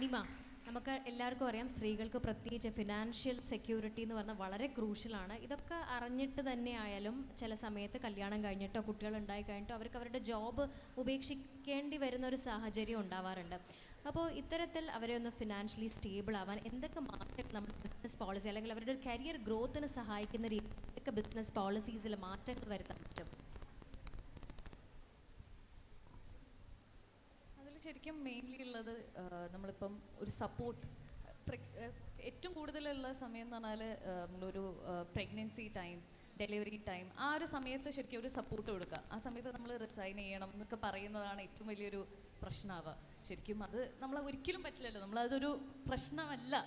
നിമ നമുക്ക് എല്ലാവർക്കും അറിയാം സ്ത്രീകൾക്ക് പ്രത്യേകിച്ച് ഫിനാൻഷ്യൽ സെക്യൂരിറ്റി എന്ന് പറഞ്ഞാൽ വളരെ ക്രൂഷ്യലാണ് ഇതൊക്കെ അറിഞ്ഞിട്ട് തന്നെ ആയാലും ചില സമയത്ത് കല്യാണം കഴിഞ്ഞിട്ടോ കുട്ടികൾ ഉണ്ടായി കഴിഞ്ഞിട്ടോ അവർക്ക് അവരുടെ ജോബ് ഉപേക്ഷിക്കേണ്ടി വരുന്ന ഒരു സാഹചര്യം ഉണ്ടാവാറുണ്ട്. അപ്പോൾ ഇത്തരത്തിൽ അവരെ ഒന്ന് ഫിനാൻഷ്യലി സ്റ്റേബിൾ ആവാൻ എന്തൊക്കെ മാറ്റങ്ങൾ നമ്മുടെ ബിസിനസ് പോളിസി അല്ലെങ്കിൽ അവരുടെ ഒരു കരിയർ ഗ്രോത്തിന് സഹായിക്കുന്ന രീതിയിലൊക്കെ ബിസിനസ് പോളിസീസിൽ മാറ്റങ്ങൾ വരുത്താൻ പറ്റും അതിൽ ശരിക്കും മെയിൻലി ഉള്ളത് നമ്മളിപ്പം ഒരു സപ്പോർട്ട് ഏറ്റവും കൂടുതലുള്ള സമയം എന്ന് പറഞ്ഞാൽ നമ്മളൊരു പ്രഗ്നൻസി ടൈം ഡെലിവറി ടൈം ആ ഒരു സമയത്ത് ശരിക്കും ഒരു സപ്പോർട്ട് കൊടുക്കുക. ആ സമയത്ത് നമ്മൾ റിസൈൻ ചെയ്യണം എന്നൊക്കെ പറയുന്നതാണ് ഏറ്റവും വലിയൊരു പ്രശ്നമാവുക ശരിക്കും അത് നമ്മൾ ഒരിക്കലും പറ്റില്ലല്ലോ. നമ്മളതൊരു പ്രശ്നമല്ല.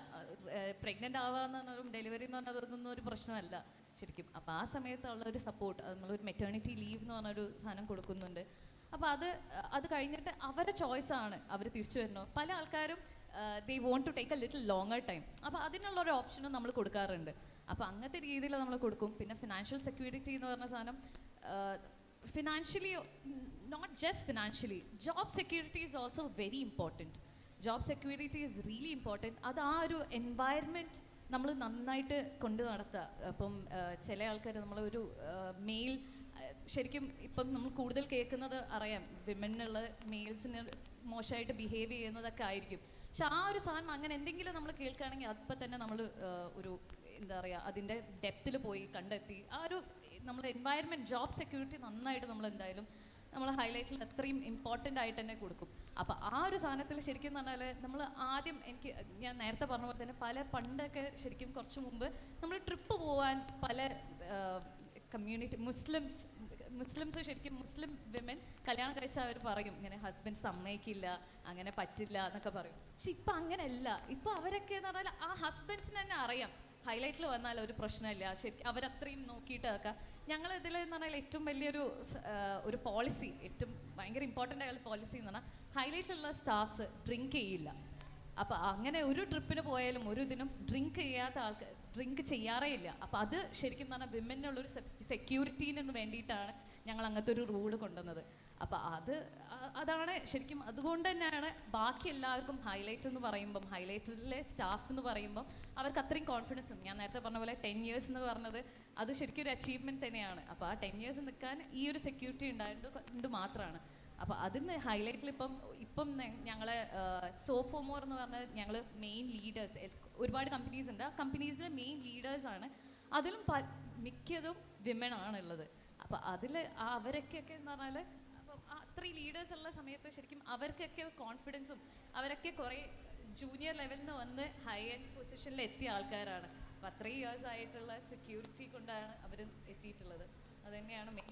പ്രഗ്നന്റ് ആവാന്ന് പറഞ്ഞാലും ഡെലിവറി എന്ന് പറഞ്ഞാൽ അതൊന്നും ഒരു പ്രശ്നമല്ല. ശരിക്കും. അപ്പോൾ ആ സമയത്തുള്ള ഒരു സപ്പോർട്ട് നമ്മളൊരു മെറ്റേണിറ്റി ലീവ് എന്ന് പറഞ്ഞൊരു സാധനം കൊടുക്കുന്നുണ്ട്. അപ്പോൾ അത് അത് കഴിഞ്ഞിട്ട് അവരെ ചോയ്സ് ആണ് അവർ തിരിച്ചു വരണോ പല ആൾക്കാരും they want to take a little longer time അപ്പോൾ അതിനുള്ള ഒരു ഓപ്ഷനും നമ്മൾ കൊടുക്കാറുണ്ട്. അപ്പോൾ അങ്ങനത്തെ രീതിയിൽ നമ്മൾ കൊടുക്കും. പിന്നെ ഫിനാൻഷ്യൽ സെക്യൂരിറ്റി എന്ന് പറഞ്ഞ സാധനം financially not just financially job security is also very important job security is really important അത് ആ ഒരു എൻവയൺമെന്റ് നമ്മൾ നന്നായിട്ട് കൊണ്ടു നടത്തുക അപ്പം ചില ആൾക്കാർ നമ്മളൊരു മെയിൽ ശരിക്കും ഇപ്പം നമ്മൾ കൂടുതൽ കേൾക്കുന്നത് അറിയാം വിമനുള്ള മെയിൽസിന് മോശമായിട്ട് ബിഹേവ് ചെയ്യുന്നതൊക്കെ ആയിരിക്കും. പക്ഷെ ആ ഒരു സാധനം അങ്ങനെ എന്തെങ്കിലും നമ്മൾ കേൾക്കുകയാണെങ്കിൽ അപ്പം തന്നെ നമ്മൾ ഒരു എന്താ പറയുക അതിന്റെ ഡെപ്തിൽ പോയി കണ്ടെത്തി ആ ഒരു നമ്മൾ എൻവയൺമെന്റ് ജോബ് സെക്യൂരിറ്റി നന്നായിട്ട് നമ്മൾ എന്തായാലും നമ്മൾ ഹൈലൈറ്റിൽ അത്രയും ഇമ്പോർട്ടന്റ് ആയിട്ട് തന്നെ കൊടുക്കും. അപ്പോൾ ആ ഒരു സാധനത്തിൽ ശരിക്കും പറഞ്ഞാൽ നമ്മൾ ആദ്യം എനിക്ക് ഞാൻ നേരത്തെ പറഞ്ഞ പോലെ തന്നെ പല പണ്ടൊക്കെ ശരിക്കും കുറച്ച് മുമ്പ് നമ്മൾ ട്രിപ്പ് പോകാൻ പല കമ്മ്യൂണിറ്റി മുസ്ലിംസ് മുസ്ലിംസ് ശരിക്കും മുസ്ലിം വിമൻ കല്യാണം കഴിച്ചാൽ അവർ പറയും. ഇങ്ങനെ ഹസ്ബൻഡ് സമ്മതിക്കില്ല അങ്ങനെ പറ്റില്ല എന്നൊക്കെ പറയും. പക്ഷെ ഇപ്പം അങ്ങനെയല്ല. ഇപ്പം അവരൊക്കെ എന്ന് പറഞ്ഞാൽ ആ ഹസ്ബൻഡ്സിന് തന്നെ അറിയാം. ഹൈലൈറ്റിൽ വന്നാൽ ഒരു പ്രശ്നമില്ല. ശരിക്കും അവരത്രയും നോക്കിയിട്ട് ഒക്കെ ഞങ്ങൾ ഇതിൽ എന്ന് പറഞ്ഞാൽ ഏറ്റവും വലിയൊരു ഒരു പോളിസി ഏറ്റവും ഭയങ്കര ഇമ്പോർട്ടന്റ് ആയ പോളിസി എന്ന് പറഞ്ഞാൽ ഹൈലൈറ്റിലുള്ള സ്റ്റാഫ്സ് ഡ്രിങ്ക് ചെയ്യില്ല. അപ്പോൾ അങ്ങനെ ഒരു ട്രിപ്പിന് പോയാലും ഒരു ഇതിനും ഡ്രിങ്ക് ചെയ്യാത്ത ആൾക്ക് ഡ്രിങ്ക് ചെയ്യാറേ ഇല്ല. അപ്പോൾ അത് ശരിക്കും പറഞ്ഞാൽ വിമനുള്ളൊരു സെക്യൂരിറ്റീന് വേണ്ടിയിട്ടാണ് ഞങ്ങൾ അങ്ങനത്തെ ഒരു റൂൾ കൊണ്ടുവന്നത്. അപ്പോൾ അത് അതാണ് ശരിക്കും അതുകൊണ്ട് തന്നെയാണ് ബാക്കി എല്ലാവർക്കും ഹൈലൈറ്റ് എന്ന് പറയുമ്പം ഹൈലൈറ്റിലെ സ്റ്റാഫ് എന്ന് പറയുമ്പം അവർക്ക് അത്രയും കോൺഫിഡൻസും ഞാൻ നേരത്തെ പറഞ്ഞ പോലെ ടെൻ ഇയേഴ്സ് എന്ന് പറഞ്ഞത് അത് ശരിക്കും ഒരു അച്ചീവ്മെന്റ് തന്നെയാണ്. അപ്പോൾ ആ ടെൻ ഇയേഴ്സ് നിൽക്കാൻ ഈ ഒരു സെക്യൂരിറ്റി ഉണ്ടായത് കൊണ്ട് മാത്രമാണ് അപ്പോൾ അതിന് ഹൈലൈറ്റിൽ ഇപ്പം ഇപ്പം ഞങ്ങളെ സോഫോമോർ എന്ന് പറഞ്ഞാൽ ഞങ്ങൾ മെയിൻ ലീഡേഴ്സ് ഒരുപാട് കമ്പനീസ് ഉണ്ട്. ആ കമ്പനീസിലെ മെയിൻ ലീഡേഴ്സ് ആണ്. അതിലും മിക്കതും വിമൻ ആണുള്ളത്. അപ്പോൾ അതിൽ അവരൊക്കെയൊക്കെ എന്ന് പറഞ്ഞാൽ അപ്പം അത്രയും ലീഡേഴ്സ് ഉള്ള സമയത്ത് ശരിക്കും അവർക്കൊക്കെ കോൺഫിഡൻസും അവരൊക്കെ കുറേ ജൂനിയർ ലെവലിൽ നിന്ന് വന്ന് ഹൈ എൻഡ് പൊസിഷനിൽ എത്തിയ ആൾക്കാരാണ്. അപ്പോൾ അത്രയും ഇയേഴ്സ് ആയിട്ടുള്ള സെക്യൂരിറ്റി കൊണ്ടാണ് അവർ എത്തിയിട്ടുള്ളത്. അത് തന്നെയാണ് മെയിൻ